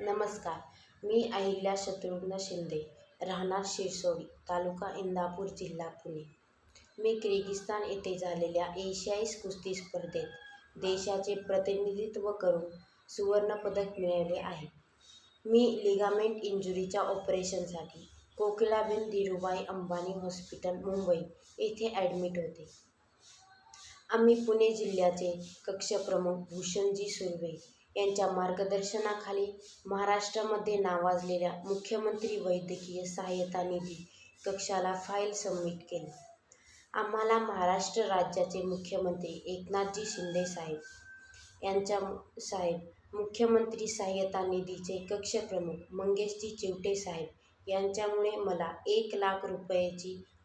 नमस्कार मी अहिल्या शत्रुघ्न शिंदे राहणार शिरसोडी तालुका इंदापूर जिल्हा पुणे. मी किर्गिस्तान येथे झालेल्या एशियाई कुस्ती स्पर्धेत देशाचे प्रतिनिधित्व करून सुवर्णपदक मिळवले आहे. मी लिगामेंट इंजुरीच्या ऑपरेशनसाठी कोकिळाबेन धीरूभाई अंबानी हॉस्पिटल मुंबई येथे ॲडमिट होते. आम्ही पुणे जिल्ह्याचे कक्षप्रमुख भूषणजी सुर्वे यांच्या मार्गदर्शनाखाली महाराष्ट्रामध्ये नावाजलेल्या मुख्यमंत्री वैद्यकीय सहाय्यता निधी कक्षाला फाईल सबमिट केली. आम्हाला महाराष्ट्र राज्याचे मुख्यमंत्री एकनाथजी शिंदे साहेब यांच्या साहेब मुख्यमंत्री सहाय्यता निधीचे कक्षप्रमुख मंगेशजी चिवटे साहेब यांच्यामुळे मला एक लाख रुपयाची